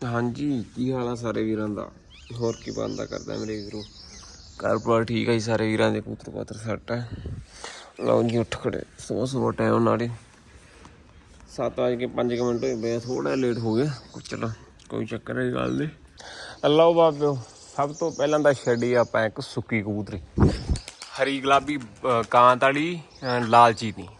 ਹਾਂਜੀ ਕੀ ਹਾਲ ਆ ਸਾਰੇ ਵੀਰਾਂ ਦਾ? ਹੋਰ ਕੀ ਬੰਦਾ ਕਰਦਾ ਮੇਰੇ ਵੀਰੋ? ਘਰ ਪਰ ਠੀਕ ਆ ਜੀ ਸਾਰੇ ਵੀਰਾਂ ਦੇ ਪੁੱਤਰ ਪਾਤਰ ਸੱਟ ਹੈ ਲਓ ਜੀ ਉੱਠ ਖੜੇ ਸਵੇਰ ਸਵੇਰ ਟਾਈਮ ਨਾਲੇ। 7 ਵਜੇ ਕੇ 5 ਮਿੰਟ ਹੋਏ ਬਈ ਥੋੜਾ ਲੇਟ ਹੋ ਗਿਆ। ਕੁਛ ਚਲੋ ਕੋਈ ਚੱਕਰ ਨਹੀਂ ਗੱਲ ਨਹੀਂ ਅੱਲਾਹ ਬਾਬਿਓ ਸਭ ਤੋਂ ਪਹਿਲਾਂ ਤਾਂ ਛੱਡੀ ਆਪਾਂ ਇੱਕ ਸੁੱਕੀ ਕਬੂਤਰੀ। ਹਰੀ ਗੁਲਾਬੀ ਕਾਂਤ ਵਾਲੀ ਅ, ਲਾਲ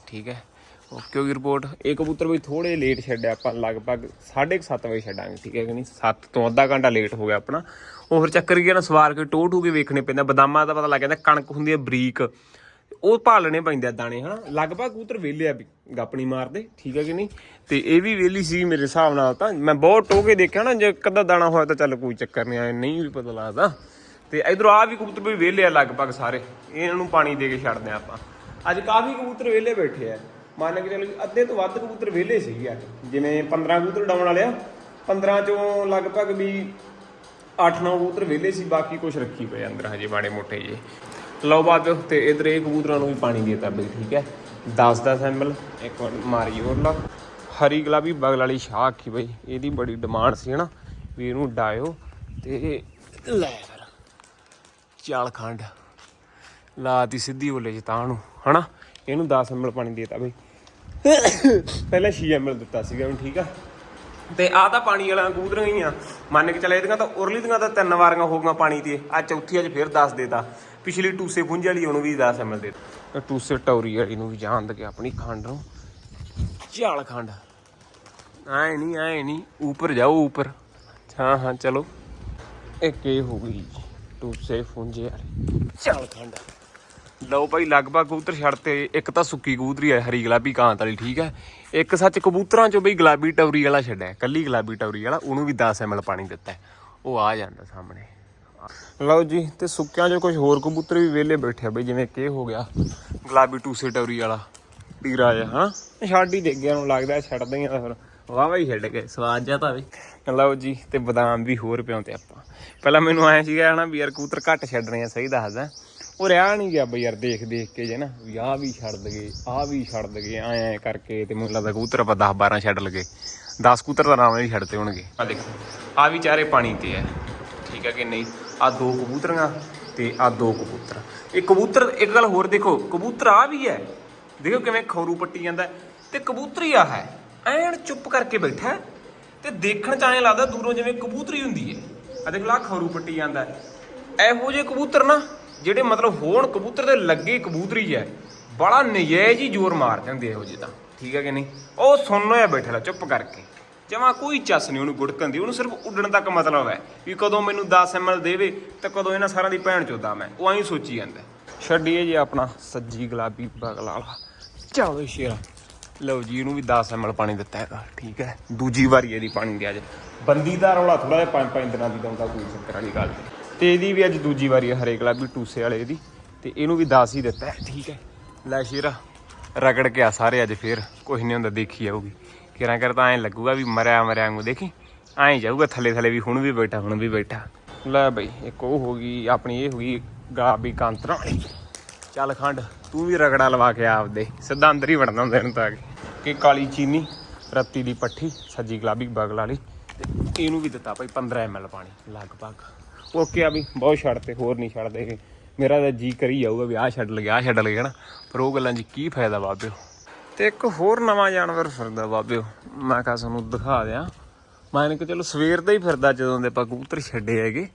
ਠੀਕ ਹੈ। ਓਕੇ ਹੋਗੀ ਰਿਪੋਰਟ ਇਹ ਕਬੂਤਰ ਵੀ ਥੋੜੇ ਲੇਟ ਛੱਡਿਆ ਆਪਾਂ, ਲਗਭਗ 7:30 ਵਜੇ ਛੱਡਾਂਗੇ, ਠੀਕ ਹੈ ਕਿ ਨਹੀਂ? 7 ਤੋਂ ਅੱਧਾ ਘੰਟਾ ਲੇਟ ਹੋ ਗਿਆ ਆਪਣਾ। ਉਹ ਫਿਰ ਚੱਕਰ ਕੀ ਹੈ ਨਾ, ਸਵਾਰ ਕੇ ਟੋਹ ਟੂ ਕੇ ਵੇਖਣੇ ਪੈਂਦਾ ਬਦਾਮਾਂ ਦਾ ਪਤਾ ਲੱਗ ਜਾਂਦਾ, ਕਣਕ ਹੁੰਦੀ ਹੈ ਬਰੀਕ। ਉਹ ਭਾਲਣੇ ਪੈਂਦੇ ਆ ਦਾਣੇ, ਹਨਾ? ਲਗਭਗ ਕਬੂਤਰ ਵੇਲੇ ਆ ਵੀ ਗਾਪਣੀ ਮਾਰਦੇ, ਠੀਕ ਹੈ ਕਿ ਨਹੀਂ? ਤੇ ਇਹ ਵੀ ਵੇਲੀ ਸੀ ਮੇਰੇ ਹਿਸਾਬ ਨਾਲ ਤਾਂ। ਮੈਂ ਬਹੁਤ ਟੋਕੇ ਦੇਖਿਆ ਨਾ, ਜੇ ਕਦਾ ਦਾਣਾ ਹੋਇਆ ਤਾਂ ਚੱਲ ਕੋਈ ਚੱਕਰ ਨਹੀਂ ਆਇਆ ਨਹੀਂ ਵੀ ਪਤਾ ਲੱਗਦਾ। ਤੇ ਇਧਰੋਂ ਆ ਵੀ ਕਬੂਤਰ ਵੀ ਵੇਲੇ ਆ ਲਗਭਗ ਸਾਰੇ। ਇਹਨਾਂ ਨੂੰ ਪਾਣੀ ਦੇ ਕੇ ਛੱਡਦੇ ਆ ਆਪਾਂ। ਅੱਜ ਕਾਫੀ ਕਬੂਤਰ ਵੇਲੇ ਬੈਠੇ ਆ। ਮੰਨ ਕੇ ਚੱਲੋ ਅੱਧੇ ਤੋਂ ਵੱਧ ਕਬੂਤਰ ਵਿਹਲੇ ਸੀਗੇ ਅੱਜ ਜਿਵੇਂ 15 ਕਬੂਤਰ ਡਾਉਣ ਵਾਲੇ ਆ 15 ਚੋਂ ਲਗਭਗ ਵੀ 8-9 ਕਬੂਤਰ ਵਿਹਲੇ ਸੀ, ਬਾਕੀ ਕੁਝ ਰੱਖੀ ਪਏ ਅੰਦਰ ਹਜੇ ਮਾੜੇ ਮੋਟੇ ਜੇ ਲਓ ਬਾਅਦ ਤੇ ਇਧਰ ਇਹ ਕਬੂਤਰਾਂ ਨੂੰ ਵੀ ਪਾਣੀ ਦੇਤਾ ਬਈ, ਠੀਕ ਹੈ। 10 ਦਾ ਸੈਂਪਲ ਇੱਕ ਵਾਰ ਮਾਰੀ ਹੋਰ ਲਾ। ਹਰੀ ਗੁਲਾਬੀ ਬਗਲ ਵਾਲੀ ਸ਼ਾਹ ਆਖੀ ਬਈ, ਇਹਦੀ ਬੜੀ ਡਿਮਾਂਡ ਸੀ, ਹਨਾ। ਵੀ ਇਹਨੂੰ ਡਾਇਓ ਤੇ ਲੈ ਫਿਰ। ਚਾਲ ਖੰਡ। ਲਾਤੀ ਸਿੱਧੀ ਬੋਲੇ ਚ ਤਾਂ ਨੂੰ, ਹਨਾ। ਇਹਨੂੰ 10 ml ਪਾਣੀ ਦੇਤਾ ਬਈ। ਪਹਿਲਾਂ 6 ml ਦਿੱਤਾ ਸੀਗਾ ਹੁਣ ਠੀਕ ਆ। ਤੇ ਆ ਤਾਂ ਪਾਣੀ ਵਾਲਾ ਕੂਦਰ ਹੀ ਆ। ਮੰਨ ਕੇ ਚੱਲੇ ਇਹਦੀਆਂ ਤਾਂ ਉਰਲੀ ਦੀਆਂ ਤਾਂ ਤਿੰਨ ਵਾਰੀਆਂ ਹੋ ਗਈਆਂ ਪਾਣੀ ਤੇ। ਆ ਚੌਥੀ ਅੱਜ ਫੇਰ 10 ਦੇਤਾ। ਪਿਛਲੀ ਟੂਸੇ ਪੁੰਜ ਵਾਲੀ ਉਹਨੂੰ ਵੀ 10 ml ਦੇਤਾ। ਟੂਸੇ ਟੌਰੀ ਵਾਲੀ ਨੂੰ ਵੀ ਜਾਣ ਦੇ ਆਪਣੀ ਖੰਡ ਨੂੰ। ਝਾਲ ਖੰਡ। ਐ ਨਹੀਂ ਐ ਨਹੀਂ। ਉੱਪਰ ਜਾਓ, ਉੱਪਰ। ਹਾਂ ਹਾਂ, ਚਲੋ। ਇੱਕ ਇਹ ਹੋ ਗਈ ਟੂਸੇ ਫੁੰਝੇ ਵਾਲੀ। ਝਾਲ ਖੰਡ। ਲਓ ਭਾਈ, ਲਗਭਗ ਕਬੂਤਰ ਛੱਡਤੇ ਇੱਕ ਤਾਂ ਸੁੱਕੀ ਕਬੂਤਰੀ ਹੈ ਹਰੀ ਗੁਲਾਬੀ ਕਾਂਤ ਵਾਲੀ, ਠੀਕ ਹੈ। ਇੱਕ ਸੱਚ ਕਬੂਤਰਾਂ ਚੋਂ ਬਈ ਗੁਲਾਬੀ ਟੌਰੀ ਵਾਲਾ ਛੱਡਿਆ, ਕੱਲੀ ਗੁਲਾਬੀ ਟੌਰੀ ਵਾਲਾ, ਉਹਨੂੰ ਵੀ 10 ml ਪਾਣੀ ਦਿੱਤਾ ਉਹ ਆ ਜਾਂਦਾ ਸਾਹਮਣੇ। ਲਓ ਜੀ, ਤੇ ਸੁੱਕਿਆਂ ਚੋਂ ਕੁਝ ਹੋਰ ਕਬੂਤਰ ਵੀ ਵਿਹਲੇ ਬੈਠੇ ਆ ਬਈ, ਜਿਵੇਂ ਕਿ ਹੋ ਗਿਆ, ਗੁਲਾਬੀ ਟੂਸੇ ਟੌਰੀ ਵਾਲਾ ਟੀਰਾ ਜਿਹਾ ਹਾਂ ਛੱਡ ਹੀ ਦੇ ਗਿਆ ਨੂੰ ਲੱਗਦਾ ਛੱਡਦੇ ਹੀ ਆ ਫਿਰ। ਵਾਹ ਵਾਹ ਹੀ ਛੱਡ ਕੇ, ਸਵਾਦ ਜਿਹਾ ਤਾਂ ਵੀ ਲਓ ਜੀ, ਤੇ ਬਦਾਮ ਵੀ ਹੋਰ ਪਿਉਂਤੇ ਆਪਾਂ। ਪਹਿਲਾਂ ਮੈਨੂੰ ਆਇਆ ਸੀਗਾ, ਹਨਾ, ਵੀ ਯਾਰ ਕਬੂਤਰ ਘੱਟ ਛੱਡਣੇ ਆ, ਸਹੀ ਦੱਸਦਾ। ਉਹ ਰਿਹਾ ਨਹੀਂ ਗਿਆ ਬਈ ਯਾਰ ਦੇਖ ਦੇਖ ਕੇ ਜੇ ਨਾ ਵੀ ਆਹ ਵੀ ਛੱਡ ਦਗੇ ਆਹ ਵੀ ਛੱਡ ਦਗੇ ਐ ਐ ਕਰਕੇ ਤੇ ਮੈਨੂੰ ਲੱਗਦਾ ਕਬੂਤਰ ਆਪਾਂ 10 12 ਛੱਡ ਲਗੇ। 10 ਕਬੂਤਰ ਤਾਂ ਨਾਮ ਹੀ ਛੱਡਤੇ ਹੋਣਗੇ। ਆ ਦੇਖ ਆ ਵੀ ਚਾਰੇ ਪਾਣੀ ਤੇ ਐ ਠੀਕ ਹੈ ਕਿ ਨਹੀਂ? ਆ ਦੋ ਕਬੂਤਰੀਆਂ ਤੇ ਆ ਦੋ ਕਬੂਤਰ। ਇਹ ਕਬੂਤਰ ਇੱਕ ਗੱਲ ਹੋਰ ਦੇਖੋ ਕਬੂਤਰ ਆ ਵੀ ਹੈ। ਦੇਖੋ ਕਿਵੇਂ ਖੌਰੂ ਪੱਟੀ ਜਾਂਦਾ ਹੈ, ਤੇ ਕਬੂਤਰੀ ਆ ਹੈ। ਐਨ ਚੁੱਪ ਕਰਕੇ ਬੈਠਾ ਹੈ। ਤੇ ਦੇਖਣ ਚ ਐਂ ਲੱਗਦਾ ਦੂਰੋਂ ਜਿਵੇਂ ਕਬੂਤਰੀ ਹੁੰਦੀ ਹੈ। ਆ ਦੇਖ ਲਾ ਖੌਰੂ ਪੱਟੀ ਜਾਂਦਾ ਇਹੋ ਜਿਹੇ ਕਬੂਤਰ ਨਾ ਜਿਹੜੇ ਮਤਲਬ ਹੋਣ ਕਬੂਤਰ ਦੇ ਲੱਗੇ ਕਬੂਤਰੀ ਹੈ ਬੜਾ ਨਜਾਇਜ਼ ਹੀ ਜ਼ੋਰ ਮਾਰਦੇ ਹੁੰਦੇ ਇਹੋ ਜਿਹੇ ਤਾਂ। ਠੀਕ ਹੈ ਕਿ ਨਹੀਂ? ਉਹ ਸੁਣ ਹੋਇਆ ਬੈਠਾ ਲਾ, ਚੁੱਪ ਕਰਕੇ। ਜਮਾ ਕੋਈ ਚੱਸ ਨਹੀਂ ਉਹਨੂੰ ਗੁੜਕਣ ਦੀ, ਉਹਨੂੰ ਸਿਰਫ ਉੱਡਣ ਤੱਕ ਮਤਲਬ ਹੈ ਵੀ ਕਦੋਂ ਮੈਨੂੰ 10 ml ਦੇਵੇ ਤੇ ਕਦੋਂ ਇਹਨਾਂ ਸਾਰਿਆਂ ਦੀ ਭੈਣ ਚੋਦਾ ਮੈਂ, ਉਹ ਐਂ ਸੋਚੀ ਜਾਂਦਾ। ਛੱਡੀਏ ਜੀ ਆਪਣਾ ਸੱਜੀ ਗੁਲਾਬੀ ਬਗਲ ਵਾਲਾ। ਚਲੋ ਸ਼ੇਰਾ, ਲਓ ਜੀ ਇਹਨੂੰ ਵੀ 10 ml ਪਾਣੀ ਦਿੱਤਾ ਹੈਗਾ, ਠੀਕ ਹੈ ਦੂਜੀ ਵਾਰੀ ਇਹਦੀ ਪਾਣੀ ਦਿਆ ਅੱਜ। ਬੰਦੀ ਦਾ ਰੌਲਾ ਥੋੜਾ ਜਿਹਾ ਪੰਜ ਪੰਜ ਦਿਨਾਂ ਦੀ ਦਊਂਗਾ, ਕੋਈ ਚੱਕਰ ਵਾਲੀ ਗੱਲ ਨਹੀਂ। ਤੇ ਇਹਦੀ ਵੀ ਅੱਜ ਦੂਜੀ ਵਾਰੀ ਹੈ ਹਰੇ ਗੁਲਾਬੀ ਟੂਸੇ ਵਾਲੇ ਇਹਦੀ। ਤੇ ਇਹਨੂੰ ਵੀ 10 ਹੀ ਦਿੱਤਾ ਠੀਕ ਹੈ। ਲੈ ਸ਼ੇਰਾ, ਰਗੜ ਕੇ ਆ ਸਾਰੇ ਅੱਜ ਫੇਰ। ਕੁਝ ਨਹੀਂ ਹੁੰਦਾ, ਦੇਖੀ ਜਾਊਗੀ। ਕਿਰਾਂ ਕਰ ਤਾਂ ਐਂ ਲੱਗੂਗਾ ਵੀ ਮਰਿਆ ਮਰਿਆ ਵਾਂਗੂ ਦੇਖੀ। ਐਂ ਜਾਊਗਾ ਥੱਲੇ ਥੱਲੇ ਵੀ ਹੁਣ ਵੀ ਬੈਠਾ, ਹੁਣ ਵੀ ਬੈਠਾ। ਲੈ ਬਈ, ਇੱਕ ਉਹ ਹੋ ਗਈ, ਆਪਣੀ ਇਹ ਹੋ ਗਈ ਗੁਲਾਬੀ ਕਾਂਤਰਾ। ਵਾਲੀ ਚੱਲ ਖੰਡ, ਤੂੰ ਵੀ ਰਗੜਾ ਲਵਾ ਕੇ ਆਪਦੇ। ਸਿੱਧਾ ਅੰਦਰ ਹੀ ਵੜਨਾ ਹੁੰਦਾ ਇਹਨੂੰ ਤਾਂ ਕਿ। ਕਾਲੀ ਚੀਨੀ, ਰੱਤੀ ਦੀ ਪੱਠੀ, ਸੱਜੀ ਗੁਲਾਬੀ ਬਗਲ ਵਾਲੀ। ਤੇ ਇਹਨੂੰ ਵੀ ਦਿੱਤਾ ਭਾਈ 15 ml ਪਾਣੀ, ਲਗਭਗ। ਓਕੇ ਆ ਵੀ ਬਹੁਤ ਛੱਡਤੇ ਹੋਰ ਨਹੀਂ ਛੱਡਦੇ ਇਹ। ਮੇਰਾ ਤਾਂ ਜੀ ਕਰੀ ਜਾਊਗਾ ਵੀ ਆਹ ਛੱਡ ਲਗੇ ਆਹ ਛੱਡ ਲਗੇ ਨਾ ਪਰ ਉਹ ਗੱਲਾਂ 'ਚ ਕੀ ਫਾਇਦਾ ਬਾਬਿਓ? ਤੇ ਇੱਕ ਹੋਰ ਨਵਾਂ ਜਾਨਵਰ ਫਿਰਦਾ ਬਾਬਿਓ। ਮੈਂ ਕਹਾਂ ਤੁਹਾਨੂੰ ਦਿਖਾ ਦਿਆਂ। ਮੈਂ ਕਿ ਚਲੋ ਸਵੇਰ ਦਾ ਹੀ ਫਿਰਦਾ ਜਦੋਂ ਦੇ ਆਪਾਂ ਕਬੂਤਰ ਛੱਡੇ ਹੈਗੇ।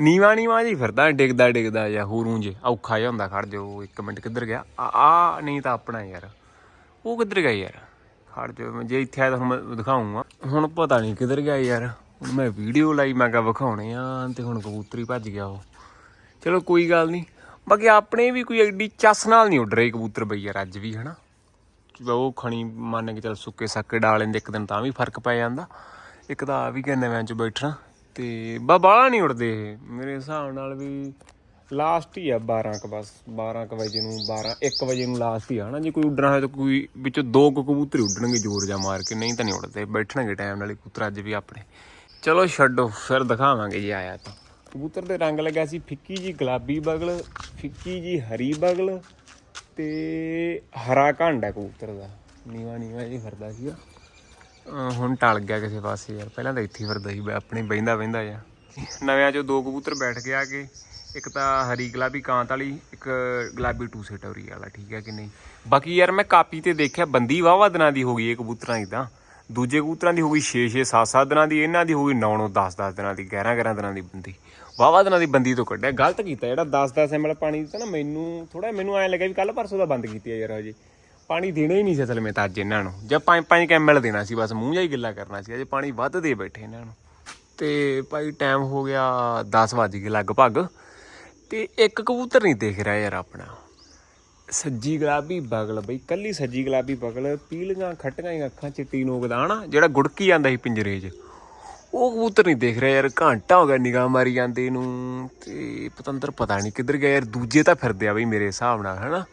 ਨੀਵਾ ਨੀਵਾ ਜੀ ਫਿਰਦਾ, ਡਿੱਗਦਾ ਡਿੱਗਦਾ ਜਾਂ ਹੋਰੂ ਜੇ ਔਖਾ ਜਿਹਾ ਹੁੰਦਾ, ਖੜ ਜਾਓ, ਇੱਕ ਮਿੰਟ ਕਿੱਧਰ ਗਿਆ? ਆ ਆ, ਨਹੀਂ ਤਾਂ ਆਪਣਾ ਯਾਰ। ਉਹ ਕਿੱਧਰ ਗਿਆ ਯਾਰ? ਖੜ ਜਾਓ ਜੇ ਇੱਥੇ ਆਇਆ ਤਾਂ ਹੁਣ ਮੈਂ ਦਿਖਾਉਂਗਾ। ਹੁਣ ਪਤਾ ਨਹੀਂ ਕਿੱਧਰ ਗਿਆ ਯਾਰ। ਹੁਣ ਮੈਂ ਵੀਡੀਓ ਲਾਈ, ਮੈਂ ਕਿਹਾ ਵਿਖਾਉਣੇ ਆ ਤੇ ਹੁਣ ਕਬੂਤਰੀ ਭੱਜ ਗਿਆ ਉਹ। ਚਲੋ ਕੋਈ ਗੱਲ ਨਹੀਂ ਬਾਕੀ ਆਪਣੇ ਵੀ ਕੋਈ ਐਡੀ ਚੱਸ ਨਾਲ ਨਹੀਂ ਉੱਡ ਰਹੇ ਕਬੂਤਰ ਬਈ ਯਾਰ, ਅੱਜ ਵੀ ਹਨਾ। ਉਹ ਖਣੀ ਮੰਨ ਕੇ ਚੱਲ ਸੁੱਕੇ ਸੱਕੇ ਡਾਲ ਲੈਂਦੇ, ਇੱਕ ਦਿਨ ਤਾਂ ਵੀ ਫ਼ਰਕ ਪੈ ਜਾਂਦਾ। ਇੱਕ ਤਾਂ ਆ ਵੀ ਕਿ ਨਵੇਂ ਚ ਬੈਠਣਾ ਤੇ ਬਾ ਬਾਹਲਾ ਨਹੀਂ ਉੱਡਦੇ ਇਹ। ਮੇਰੇ ਹਿਸਾਬ ਨਾਲ ਵੀ ਲਾਸਟ ਹੀ ਆ 12 ਕ ਬਸ 12 ਕ ਵਜੇ ਨੂੰ 12 1 ਵਜੇ ਨੂੰ ਲਾਸਟ ਹੀ ਆ ਹਨਾ। ਜੇ ਕੋਈ ਉੱਡਣਾ ਹੋਵੇ ਤਾਂ ਕੋਈ ਵਿੱਚੋਂ ਦੋ ਕੁ ਕਬੂਤਰ ਉੱਡਣਗੇ ਜ਼ੋਰ ਜਾਂ ਮਾਰ ਕੇ, ਨਹੀਂ ਤਾਂ ਨਹੀਂ ਉੱਡਦੇ। ਬੈਠਣਗੇ ਟਾਈਮ ਨਾਲ ਹੀ ਕਬੂਤਰ, ਅੱਜ ਵੀ ਆਪਣੇ। ਚਲੋ ਛੱਡੋ ਫਿਰ ਦਿਖਾਵਾਂਗੇ ਜੀ ਆਇਆ ਤਾਂ। ਕਬੂਤਰ ਦੇ ਰੰਗ ਲੱਗਾ ਸੀ ਫਿੱਕੀ ਜੀ ਗੁਲਾਬੀ ਬਗਲ ਫਿੱਕੀ ਜੀ ਹਰੀ ਬਗਲ ਤੇ ਹਰਾ ਘੰਡਾ ਕਬੂਤਰ ਦਾ। ਨੀਵਾ ਨੀਵਾ ਜੀ ਫਿਰਦਾ ਅਹ ਹੁਣ ਟਲ ਗਿਆ ਕਿਸੇ ਪਾਸੇ ਯਾਰ ਪਹਿਲਾਂ ਤਾਂ ਇੱਥੇ ਹੀ ਫਿਰਦਾ ਸੀ ਆਪਣੀ ਬਹਿੰਦਾ ਬਹਿੰਦਾ ਆ ਨਵਿਆਂ ਚੋਂ ਦੋ ਕਬੂਤਰ ਬੈਠ ਕੇ ਆ ਕੇ ਇੱਕ ਤਾਂ ਹਰੀ ਗੁਲਾਬੀ ਕਾਂਤ ਵਾਲੀ ਇੱਕ ਗੁਲਾਬੀ ਟੂ ਸਟੋਰੀ ਵਾਲਾ ਠੀਕ ਹੈ ਕਿ ਨਹੀਂ? ਬਾਕੀ ਯਾਰ ਮੈਂ ਕਾਪੀ ਤੇ ਦੇਖਿਆ ਬੰਦੀ ਵਾਵਾ ਦਿਨਾਂ ਦੀ ਹੋ ਗਈ ਇਹ ਕਬੂਤਰਾਂ ਦੀ ਤਾਂ। ਦੂਜੇ ਕਬੂਤਰਾਂ ਦੀ ਹੋ ਗਈ 6 6 7 7 ਦਿਨਾਂ ਦੀ, ਇਹਨਾਂ ਦੀ ਹੋ ਗਈ 9 9 10 10 ਦਿਨਾਂ ਦੀ 11 11 ਦਿਨਾਂ ਦੀ ਬੰਦੀ। ਵਾਵਾ ਦਿਨਾਂ ਦੀ ਬੰਦੀ ਤੋਂ ਕੱਢਿਆ। ਗਲਤ ਕੀਤਾ ਜਿਹੜਾ 10 10 ਐਮਐਲ ਪਾਣੀ ਦਿੱਤਾ ਨਾ, ਮੈਨੂੰ ਥੋੜਾ ਮੈਨੂੰ ਐਂ ਲੱਗਿਆ ਵੀ ਕੱਲ ਪਰਸੋਂ ਦਾ ਬੰਦ ਕੀਤੀ ਹੈ ਯਾਰ ਹਜੇ। ਪਾਣੀ ਦੇਣਾ ਹੀ ਨਹੀਂ ਸੀ ਅਸਲ ਵਿੱਚ ਤਾਂ ਅੱਜ ਇਹਨਾਂ ਨੂੰ। ਜਾਂ 5 5 ਐਮਐਲ ਦੇਣਾ ਸੀ, ਬਸ ਮੂੰਹ ਜਿਹਾ ਹੀ ਗਿੱਲਾ ਕਰਨਾ ਸੀ। ਅਜੇ ਪਾਣੀ ਵੱਧ ਦੇ ਬੈਠੇ ਇਹਨਾਂ ਨੂੰ। ਤੇ ਭਾਈ ਟਾਈਮ ਹੋ ਗਿਆ 10 ਵੱਜ ਗਏ ਲਗਭਗ। ਤੇ ਇੱਕ ਕਬੂਤਰ ਨਹੀਂ ਦੇਖ ਰਿਹਾ ਯਾਰ ਆਪਣਾ। ਸੱਜੀ ਗੁਲਾਬੀ ਬਗਲ ਬਈ, ਕੱਲੀ ਸੱਜੀ ਗੁਲਾਬੀ ਬਗਲ, ਪੀਲੀਆਂ ਖੱਟੀਆਂ ਹੀ ਅੱਖਾਂ, ਚਿੱਟੀ ਨੋਕਦਾ ਹਨਾ ਜਿਹੜਾ ਗੁੜਕੀ ਜਾਂਦਾ ਸੀ ਪਿੰਜਰੇ 'ਚ। ਉਹ ਕਬੂਤਰ ਨਹੀਂ ਦੇਖ ਰਿਹਾ ਯਾਰ, ਘੰਟਾ ਹੋ ਗਿਆ ਨਿਗਾਹ ਮਾਰੀ ਜਾਂਦੇ ਨੂੰ, ਤੇ ਪਤੰਦਰ ਪਤਾ ਨਹੀਂ ਕਿੱਧਰ ਗਿਆ ਯਾਰ, ਦੂਜੇ ਤਾਂ ਫਿਰਦੇ ਆ ਬਈ ਮੇਰੇ ਹਿਸਾਬ ਨਾਲ, ਹਨਾ?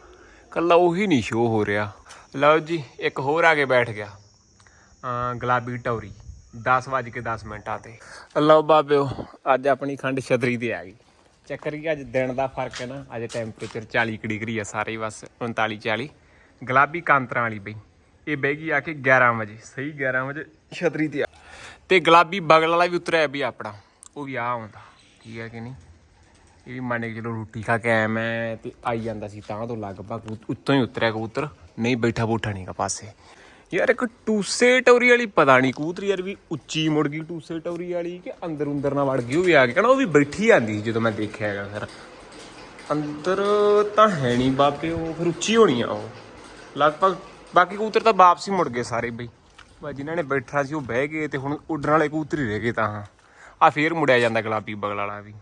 ਕੱਲਾ ਉਹੀ ਨਹੀਂ ਸ਼ੋ ਹੋ ਰਿਹਾ। ਲਓ ਜੀ, ਇੱਕ ਹੋਰ ਆ ਕੇ ਬੈਠ ਗਿਆ। ਗੁਲਾਬੀ ਟੌਰੀ 10 ਵੱਜ ਕੇ 10 ਮਿੰਟਾਂ ਤੇ। ਲਓ ਬਾਬਿਓ, ਅੱਜ ਆਪਣੀ ਖੰਡ ਛਤਰੀ ਤੇ ਆ ਗਈ। ਚੱਕਰ ਕੀ ਅੱਜ ਦਿਨ ਦਾ ਫ਼ਰਕ ਹੈ ਨਾ, ਅੱਜ ਟੈਂਪਰੇਚਰ 40 ਕੁ ਡਿਗਰੀ ਆ ਸਾਰੇ, ਬਸ 39 40 ਗੁਲਾਬੀ ਕਾਂਤਰਾਂ ਵਾਲੀ ਬਈ। ਇਹ ਬਹਿ ਗਈ ਆ ਕੇ 11 ਵਜੇ, ਸਹੀ 11 ਵਜੇ ਛਤਰੀ ਤੇ ਆ। ਤੇ ਗੁਲਾਬੀ ਬਗਲ ਵਾਲਾ ਵੀ ਉਤਰਿਆ ਵੀ ਆਪਣਾ, ਉਹ ਵੀ ਆ ਆਉਂਦਾ। ਠੀਕ ਹੈ ਕਿ ਨਹੀਂ? ਇਹ ਵੀ ਮੰਨ ਕੇ ਚਲੋ ਰੋਟੀ ਖਾ ਕੇ ਆਇਆ ਮੈਂ ਤੇ ਆਈ ਜਾਂਦਾ ਸੀ ਤਾਂ ਤੋਂ ਲਗਭਗ ਉੱਤੋਂ ਹੀ ਉਤਰਿਆ ਕਬੂਤਰ। ਨਹੀਂ ਬੈਠਾ ਬੂਠਾ ਨਹੀਂਗਾ ਪਾਸੇ। ਯਾਰ ਇੱਕ ਟੂਸੇ ਟੌਰੀ ਵਾਲੀ ਪਤਾ ਨਹੀਂ ਕੂਤਰੀ ਯਾਰ ਵੀ ਉੱਚੀ ਮੁੜ ਗਈ ਟੂਸੇ ਟੌਰੀ ਵਾਲੀ ਕਿ ਅੰਦਰ ਅੰਦਰ ਨਾ ਵੜ ਗਈ, ਉਹ ਵੀ ਆ ਕੇ ਕਹਿੰਦਾ ਉਹ ਵੀ ਬੈਠੀ ਆਂਦੀ ਸੀ ਜਦੋਂ ਮੈਂ ਦੇਖਿਆ ਹੈਗਾ ਫਿਰ। ਅੰਦਰ ਤਾਂ ਹੈ ਨਹੀਂ ਬਾਪੇ ਉਹ ਫਿਰ ਉੱਚੀ ਹੋਣੀ ਆ ਉਹ। ਲਗਭਗ ਬਾਕੀ ਕੂਤਰ ਤਾਂ ਵਾਪਸ ਹੀ ਮੁੜ ਗਏ ਸਾਰੇ ਬਈ। ਬਸ ਜਿਨ੍ਹਾਂ ਨੇ ਬੈਠਾ ਸੀ ਉਹ ਬਹਿ ਗਏ ਤੇ ਹੁਣ ਉੱਡਣ ਵਾਲੇ ਕੂਤਰੀ ਰਹਿ ਗਏ ਤਾਂ ਆ ਫੇਰ ਮੁੜਿਆ ਜਾਂਦਾ ਗੁਲਾਬੀ ਬਗਲ ਵਾਲਾ ਵੀ।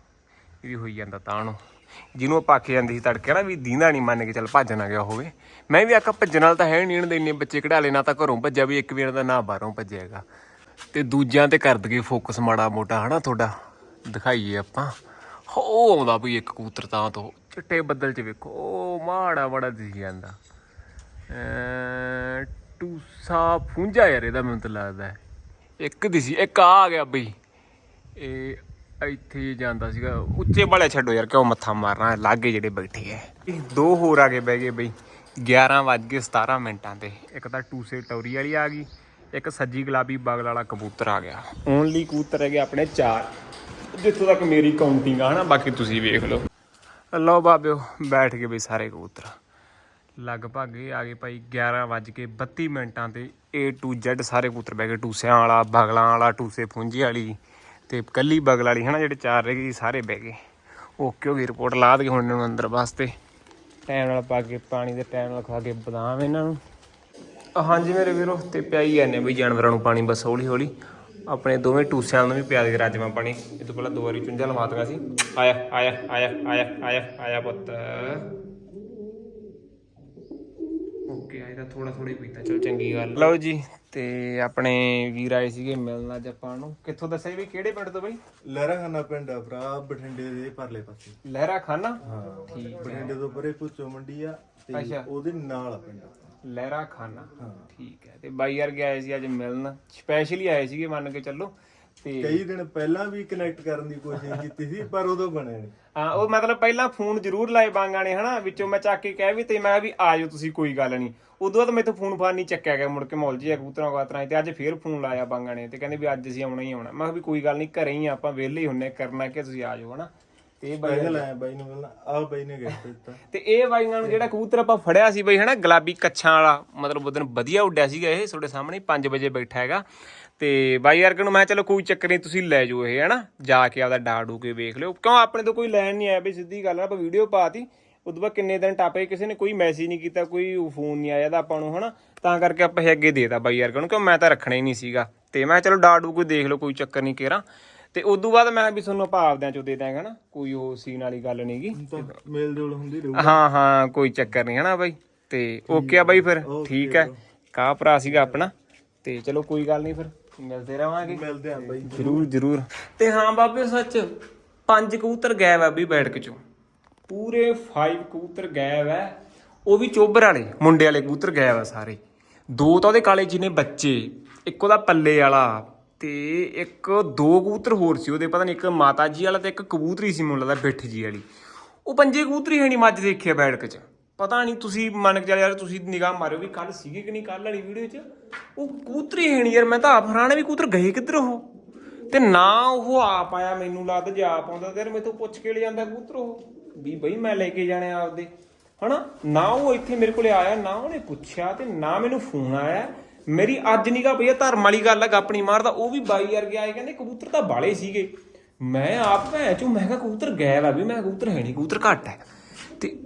ਇਹ ਵੀ ਹੋਈ ਜਾਂਦਾ ਤਾਂ ਨੂੰ। ਜਿਹਨੂੰ ਆਪਾਂ ਆਖੇ ਜਾਂਦੀ ਸੀ ਤੜਕੇ ਨਾ ਵੀ ਦੀਂਦਾ ਨਹੀਂ ਮੰਨ ਕੇ ਚੱਲ ਭੱਜ ਨਾ ਗਿਆ ਹੋਵੇ। ਮੈਂ ਵੀ ਆਖਾ ਭੱਜਣ ਨਾਲ ਤਾਂ ਹੈ ਨਹੀਂ ਇਹਨਾਂ ਦੇ ਇੰਨੇ ਬੱਚੇ ਕਢਾ ਲੈ ਨਾ ਤਾਂ ਘਰੋਂ ਭੱਜਿਆ ਵੀ ਇੱਕ ਵੀ ਦਾ ਨਾ ਬਾਹਰੋਂ ਭੱਜਿਆਗਾ ਤੇ ਦੂਜਿਆਂ ਤੇ ਕਰ ਦਈਏ ਫੋਕਸ ਮਾੜਾ ਮੋਟਾ, ਹਨਾ ਤੁਹਾਡਾ? ਦਿਖਾਈਏ ਆਪਾਂ। ਹੋ, ਆਉਂਦਾ ਵੀ ਇੱਕ ਕਬੂਤਰ ਤਾਂ ਤੋਂ। ਚਿੱਟੇ ਬੱਦਲ 'ਚ ਵੇਖੋ ਉਹ ਮਾੜਾ ਮਾੜਾ ਦਿਸ ਜਾਂਦਾ। ਟੂਸਾ ਫੁੰਝਾ ਯਾਰ ਇਹਦਾ ਮੈਨੂੰ ਤਾਂ ਲੱਗਦਾ। ਇੱਕ ਦਿਸੀ, ਇੱਕ ਆ ਗਿਆ ਬਈ। ਇਹ ਇੱਥੇ ਜਾਂਦਾ ਸੀਗਾ, ਉੱਚੇ ਵਾਲੇ ਛੱਡੋ ਯਾਰ, ਕਿਉਂ ਮੱਥਾ ਮਾਰਨਾ? ਲਾਗੇ ਜਿਹੜੇ ਬੈਠੇ ਐ। ਇਹ ਦੋ ਹੋਰ ਆ ਕੇ ਬਹਿ ਗਏ ਬਈ 11 ਵੱਜ ਕੇ 17 ਮਿੰਟਾਂ ਤੇ। ਇੱਕ ਤਾਂ ਟੂਸੇ ਟੌਰੀ ਵਾਲੀ ਆ ਗਈ, ਇੱਕ ਸੱਜੀ ਗੁਲਾਬੀ ਬਗਲ ਵਾਲਾ ਕਬੂਤਰ ਆ ਗਿਆ। ਓਨਲੀ ਕਬੂਤਰ ਹੈਗੇ ਆਪਣੇ ਚਾਰ। ਜਿੱਥੋਂ ਤੱਕ ਮੇਰੀ ਕਾਊਂਟਿੰਗ ਆ ਨਾ ਬਾਕੀ ਤੁਸੀਂ ਵੇਖ ਲਓ। ਲਓ ਬਾਬਿਓ, ਬੈਠ ਗਏ ਬਈ ਸਾਰੇ ਕਬੂਤਰ। ਲਗਭਗ ਇਹ ਆ ਗਏ ਭਾਈ 11 ਵੱਜ ਕੇ 32 ਮਿੰਟਾਂ ਤੇ, A to Z ਸਾਰੇ ਕਬੂਤਰ ਬਹਿ ਗਏ। ਟੂਸਿਆਂ ਵਾਲਾ, ਬਗਲਾਂ ਵਾਲਾ, ਟੂਸੇ ਪੁੰਜੀ ਵਾਲੀ। ਤੇ ਕੱਲੀ ਬਗਲ ਵਾਲੀ ਹਨਾ, ਜਿਹੜੇ ਚਾਰ ਰਹਿ ਗਏ ਸਾਰੇ ਬਹਿ ਗਏ। ਓਕੇ ਹੋ ਗਈ ਰਿਪੋਰਟ ਲਾ ਦੇ ਹੁਣ ਇਹਨਾਂ ਨੂੰ ਅੰਦਰ ਵਾਸਤੇ ਟਾਈਮ ਨਾਲ ਪਾ ਕੇ ਪਾਣੀ ਦੇ ਟਾਈਮ ਨਾਲ ਖਾ ਕੇ ਬਦਾਮ ਇਹਨਾਂ ਨੂੰ। ਹਾਂਜੀ ਮੇਰੇ ਵੀਰੋ, ਤੇ ਪਿਆਈ ਜਾਂਦੇ ਵੀ ਜਾਨਵਰਾਂ ਨੂੰ ਪਾਣੀ ਬਸ ਹੌਲੀ ਹੌਲੀ ਆਪਣੇ ਦੋਵੇਂ ਟੂਸਿਆਂ ਨੂੰ ਵੀ ਪਿਆ ਦੇ ਰਾਜਮਾ ਪਾਣੀ। ਇਹ ਤੋਂ ਪਹਿਲਾਂ ਦੋ ਵਾਰੀ ਚੁੰਝਾ ਲਵਾਤਗਾ ਸੀ। ਆਇਆ ਆਇਆ ਆਇਆ ਆਇਆ ਆਇਆ ਆਇਆ ਪੁੱਤ। ਓਕੇ, ਆਇਆ ਤਾਂ ਥੋੜਾ ਥੋੜਾ ਹੀ ਪੀਤਾ। ਚਲ ਚੰਗੀ ਗੱਲ। ਲਓ ਜੀ ਤੇ ਆਪਣੇ ਵੀਰ ਆਏ ਸੀਗੇ ਮਿਲਣ ਅੱਜ ਆਪਾਂ ਨੂੰ। ਕਿੱਥੋਂ ਦੱਸਿਆ ਵੀ ਕਿਹੜੇ ਪਿੰਡ ਤੋਂ ਬਈ? ਲਹਿਰਾ ਖਾਨਾ ਪਿੰਡ ਆ ਭਰਾ ਬਠਿੰਡੇ ਦੇ ਪਰਲੇ ਪਾਸੇ। ਲਹਿਰਾ ਖਾਨਾ ਹਾਂ ਠੀਕ ਬਠਿੰਡੇ ਤੋਂ ਪਰੇ ਪੁੱਚੋ ਮੰਡੀ ਆ ਤੇ। ਉਹਦੇ ਨਾਲ ਆ ਪਿੰਡ। ਲਹਿਰਾ ਖਾਨਾ ਠੀਕ ਹੈ ਤੇ ਬਾਈ ਯਾਰ ਗਏ ਸੀ ਅੱਜ ਮਿਲਣ। ਸਪੈਸ਼ਲੀ ਆਏ ਸੀਗੇ ਮੰਨ ਕੇ ਚੱਲੋ ਤੇ ਕਈ ਦਿਨ ਪਹਿਲਾਂ ਵੀ ਕਨੈਕਟ ਕਰਨ ਦੀ ਕੋਸ਼ਿਸ਼ ਕੀਤੀ ਸੀ ਪਰ ਉਦੋਂ ਬਣਿਆ ਨਹੀਂ ਹਾਂ ਉਹ ਮਤਲਬ ਪਹਿਲਾਂ ਫੋਨ ਜ਼ਰੂਰ ਲਾਏ ਬਾਂਗਾਂ ਨੇ ਹਨਾ? ਵਿੱਚੋਂ ਮੈਂ ਚੱਕ ਕੇ ਕਹਿ ਵੀ ਤੇ ਮੈਂ ਵੀ ਆ ਜਾਓ ਤੁਸੀਂ ਕੋਈ ਗੱਲ ਨਹੀਂ ਉਦੋਂ ਬਾਅਦ ਮੈਥੋਂ ਫੋਨ ਫਾਨ ਨਹੀਂ ਚੱਕਿਆ ਗਿਆ ਮੁੜ ਕੇ ਮੌਲ ਜੀ ਕਬੂਤਰਾਂ ਕਾਤਰਾਂ ਤੇ ਅੱਜ ਫੇਰ ਫੋਨ ਲਾਇਆ ਬਾਂਗਾਂ ਨੇ ਤੇ ਕਹਿੰਦੇ ਵੀ ਅੱਜ ਅਸੀਂ ਆਉਣਾ ਹੀ ਆਉਣਾ। ਮੈਂ ਕਿਹਾ ਵੀ ਕੋਈ ਗੱਲ ਨਹੀਂ ਘਰੇ ਹੀ ਆਪਾਂ ਵਿਹਲੇ ਹੀ ਹੁੰਨੇ ਕਰਨਾ ਕਿ ਤੁਸੀਂ ਆ ਜਾਓ ਹਨਾ? ਤੇ ਇਹ ਬਾਈ ਪਹਿਲਾਂ ਆਇਆ ਬਾਈ ਨੂੰ ਮਿਲਣਾ ਆ ਬਾਈ ਨੇ ਗਿਫਟ ਦਿੱਤਾ ਤੇ। ਇਹ ਬਾਈਆਂ ਨੂੰ ਜਿਹੜਾ ਕਬੂਤਰ ਆਪਾਂ ਫੜਿਆ ਸੀ ਬਈ ਹਨਾ ਗੁਲਾਬੀ ਕੱਛਾਂ ਵਾਲਾ ਮਤਲਬ ਉਹਦਨ ਵਧੀਆ ਉੱਡਿਆ ਸੀਗਾ ਇਹ ਤੁਹਾਡੇ ਸਾਹਮਣੇ 5 ਵਜੇ ਬੈਠਾ ਹੈਗਾ। ਤੇ ਬਾਈ ਯਾਰ ਨੂੰ ਮੈਂ ਚਲੋ ਕੋਈ ਚੱਕਰ ਨਹੀਂ ਤੁਸੀਂ ਲੈ ਜਾਓ ਇਹ ਹਨਾ ਜਾ ਕੇ ਆਪਦਾ ਡਾ ਡੂ ਕੇ ਵੇਖ ਲਿਓ। ਕਿਉਂ ਆਪਣੇ ਤੋਂ ਕੋਈ ਲੈਣ ਨਹੀਂ ਆਇਆ ਬਈ ਸਿੱਧੀ ਗੱਲ ਆ ਆਪਾਂ ਵੀਡੀਓ ਪਾਤੀ ਉਦੋਂ ਬਾਅਦ ਕਿੰਨੇ ਦਿਨ ਟਾਪੇ ਕਿਸੇ ਨੇ ਕੋਈ ਮੈਸੇਜ ਨਹੀਂ ਕੀਤਾ ਕੋਈ ਫੋਨ ਨਹੀਂ ਆਇਆ ਤਾਂ ਆਪਾਂ ਨੂੰ ਹਨਾ? ਤਾਂ ਕਰਕੇ ਆਪਾਂ ਇਹ ਅੱਗੇ ਦੇਤਾ ਬਾਈ ਯਾਰ ਨੂੰ ਕਿਉਂ ਮੈਂ ਤਾਂ ਰੱਖਣਾ ਹੀ ਨਹੀਂ ਸੀਗਾ। ਤੇ ਮੈਂ ਚਲੋ ਡਾ ਡੂ ਕੋਈ ਦੇਖ ਲਓ ਕੋਈ ਚੱਕਰ ਨਹੀਂ ਕੇਰਾ। ਤੇ ਉਦੋਂ ਬਾਅਦ ਮੈਂ ਵੀ ਤੁਹਾਨੂੰ ਆਪਾਂ ਆਪਦਿਆਂ ਚੋਂ ਦੇ ਦਾਂਗੇ ਹਨਾ? ਕੋਈ ਉਹ ਸੀਨ ਵਾਲੀ ਗੱਲ ਨਹੀਂਗੀ ਮੇਲ ਜੋਲ ਹੁੰਦੀ ਰਹੂ ਹਾਂ ਹਾਂ ਕੋਈ ਚੱਕਰ ਨਹੀਂ ਹਨਾ ਬਾਈ? ਤੇ ਓਕੇ ਆ ਬਾਈ ਫਿਰ। ਠੀਕ ਹੈ ਕਾ ਭਰਾ ਸੀਗਾ ਆਪਣਾ? ਤੇ ਚਲੋ ਕੋਈ ਗੱਲ ਨਹੀਂ ਫਿਰ ਮਿਲਦੇ ਰਵਾਂਗੇ। ਮਿਲਦੇ ਆ ਬਾਈ। ਜਰੂਰ ਜਰੂਰ। ਤੇ ਹਾਂ ਬਾਬੇ ਸੱਚ ਪੰਜ ਕਬੂਤਰ ਗਾਇਬ ਆ ਵੀ ਬੈਠ ਕੇ ਚੋਂ। ਪੂਰੇ 5 ਕਬੂਤਰ ਗਾਇਬ ਹੈ। ਉਹ ਵੀ ਚੋਬਰ ਵਾਲੇ, ਮੁੰਡੇ ਵਾਲੇ ਕਬੂਤਰ ਗਾਇਬ ਆ ਸਾਰੇ। ਦੋ ਤਾਂ ਉਹਦੇ ਕਾਲੇ ਜਿਹਨੇ ਬੱਚੇ, ਇੱਕ ਉਹਦਾ ਪੱਲੇ ਵਾਲਾ ਤੇ ਇੱਕ ਦੋ ਕਬੂਤਰ ਹੋਰ ਸੀ ਉਹਦੇ, ਪਤਾ ਨਹੀਂ ਇੱਕ ਮਾਤਾ ਜੀ ਵਾਲਾ ਤੇ ਇੱਕ ਕਬੂਤਰੀ ਸੀ ਮੁੱਲਾ ਦਾ, ਬਿੱਠ ਜੀ ਵਾਲੀ। ਉਹ ਪੰਜੇ ਕਬੂਤਰੀ ਹੈ ਨਹੀਂ ਮੱਝ ਦੇਖਿਆ ਬੈਠਕ ਚ। ਪਤਾ ਨਹੀਂ ਤੁਸੀਂ ਮੰਨ ਕੇ ਚੱਲ ਯਾਰ, ਤੁਸੀਂ ਨਿਗਾਹ ਮਾਰਿਓ ਵੀ ਕੱਲ ਸੀਗੇ ਕਿ ਨਹੀਂ ਕੱਲ ਵਾਲੀ ਵੀਡੀਓ 'ਚ। ਉਹ ਕੂਤਰੀ ਹੈ ਨਹੀਂ ਯਾਰ, ਮੈਂ ਤਾਂ ਆਪ ਹਰਾਣਾ ਵੀ ਕੂਤਰ ਗਏ ਕਿੱਧਰ ਉਹ? ਤੇ ਨਾ ਉਹ ਆਪ ਆਇਆ, ਮੈਨੂੰ ਲੱਗਦਾ ਜੇ ਆਪ ਆਉਂਦਾ ਤੇ ਯਾਰ ਮੈਥੋਂ ਪੁੱਛ ਕੇ ਲੈ ਜਾਂਦਾ ਕੂਤਰ ਉਹ। ਵੀ ਬਈ ਮੈਂ ਲੈ ਕੇ ਜਾਣੇ ਆਪਦੇ। ਹਨਾ? ਨਾ ਉਹ ਇੱਥੇ ਮੇਰੇ ਕੋਲੇ ਆਇਆ, ਨਾ ਉਹਨੇ ਪੁੱਛਿਆ ਤੇ ਨਾ ਮੈਨੂੰ ਫੋਨ ਆਇਆ। ਮੇਰੀ ਅੱਜ ਨਿਗਾ ਭਈਆ, ਧਰਮ ਵਾਲੀ ਗੱਲ ਹੈ ਆਪਣੀ ਮਾਰਦਾ। ਉਹ ਵੀ ਬਾਈ ਯਾਰ ਗਿਆ ਕਹਿੰਦੇ ਕਬੂਤਰ ਤਾਂ ਬਾਲੇ ਸੀਗੇ। ਮੈਂ ਆਪ ਭੈ ਚੋਂ, ਮੈਂ ਕਿਹਾ ਕਬੂਤਰ ਗਾਇਬ ਆ ਵੀ, ਮੈਂ ਕਬੂਤਰ ਹੈ ਨਹੀਂ ਕਬੂਤਰ ਘੱਟ ਹੈ ਤੇ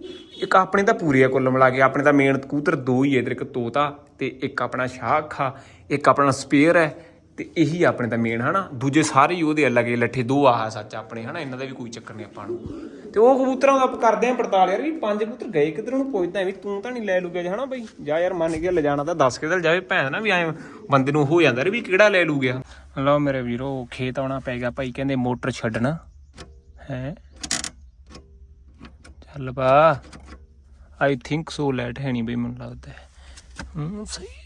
ਇੱਕ ਆਪਣੇ ਤਾਂ ਪੂਰੇ ਆ ਕੁੱਲ ਮਿਲਾ ਕੇ, ਆਪਣੇ ਤਾਂ ਮੇਨ ਕਬੂਤਰ ਦੋ ਹੀ ਹੈ ਇਧਰ, ਇੱਕ ਤੋਤਾ ਤੇ ਇੱਕ ਆਪਣਾ ਸ਼ਾਖਾ ਇੱਕ ਆਪਣਾ ਸਪੇਅਰ ਹੈ। ਤੇ ਇਹੀ ਆਪਣੇ ਤਾਂ ਮੇਨ ਹਨਾ, ਦੂਜੇ ਸਾਰੇ ਹੀ ਉਹਦੇ ਅਲੱਗ ਲੱਠੇ, ਦੋ ਆਹ ਸੱਚ ਆਪਣੇ ਹਨਾ, ਇਹਨਾਂ ਦਾ ਵੀ ਕੋਈ ਚੱਕਰ ਨਹੀਂ ਆਪਾਂ ਨੂੰ। ਤੇ ਉਹ ਕਬੂਤਰਾਂ ਦਾ ਆਪਾਂ ਕਰਦੇ ਆਂ ਪੜਤਾਲ ਯਾਰ, ਵੀ ਪੰਜ ਕਬੂਤਰ ਗਏ ਕਿੱਧਰ ਨੂੰ ਪੁੱਛਦਾ ਵੀ ਤੂੰ ਤਾਂ ਨਹੀਂ ਲੈ ਲੂਗਾ ਹਨਾ ਬਈ, ਜਾ ਯਾਰ ਮੰਨ ਕੇ ਲਿਜਾਣਾ ਤਾਂ ਦੱਸ ਕੇ ਤਾਂ ਜਾਵੇ ਭੈਣ ਨਾ ਵੀ ਐ ਬੰਦੇ ਨੂੰ ਹੋ ਜਾਂਦਾ, ਵੀ ਕਿਹੜਾ ਲੈ ਲੂ ਗਿਆ ਲਓ ਮੇਰੇ ਵੀਰੋ, ਖੇਤ ਆਉਣਾ ਪੈ ਗਿਆ ਭਾਈ, ਕਹਿੰਦੇ ਮੋਟਰ ਛੱਡਣਾ। ਹੈ? ਚੱਲ ਬਾ ਆਈ ਥਿੰਕ ਸੋ ਲੈਟ ਹੈ ਨਹੀਂ ਬਈ, ਮੈਨੂੰ ਲੱਗਦਾ ਹੂੰ, ਸਹੀ।